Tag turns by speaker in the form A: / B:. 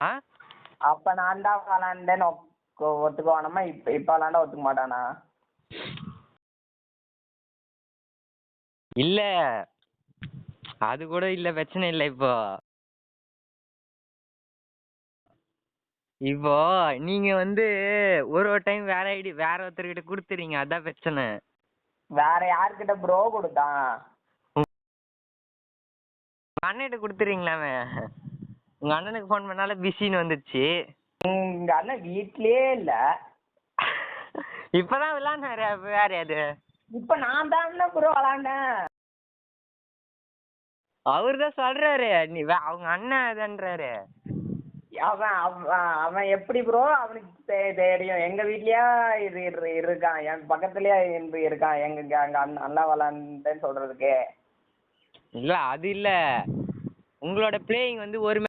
A: ஆ?
B: அப்ப நான் தான் விளாண்டேன்னு ஒத்துக்குவானம்மா இப்ப இப்ப விளாண்டா ஒத்துக்க மாட்டானா?
A: இல்ல. அது கூட இல்ல. பிரச்சனை இல்ல இப்போ. இப்போ நீங்க வந்து ஒரு ஒரு டைம் வேற ஐடி வேற ஒருத்தர்கிட்ட கொடுத்துறீங்க. அதான் பிரச்சனை.
B: வேற யார்கிட்ட ப்ரோ கொடுத்தான்?
A: அண்ணன்கிட்ட கொடுத்துறீங்களாமே? உங்க அண்ணனுக்கு ஃபோன் பண்ணாலும் பிஸின்னு வந்துடுச்சு
B: உங்க அண்ணன் வீட்லயே இல்ல.
A: இப்பதான் விளாண்டாரு வேற அது
B: இப்ப நான் தான் ப்ரோ விளாண்டேன்
A: அவர் தான் சொல்றாரு நீ அவங்க அண்ணன் இதுன்றாரு
B: அவன் அவன் அவன் எப்படி ப்ரோ அவனுக்கு தெரியும். எங்க வீட்லயே இது இரு- இருக்கான். என் பக்கத்துலயே இருக்கான். எங்க அங்க அண்ணன் நல்லா விளாண்டேன்னு சொல்றதுக்கு.
A: இல்ல அது இல்ல. உங்களோட பிளேயிங் வந்து ஒரு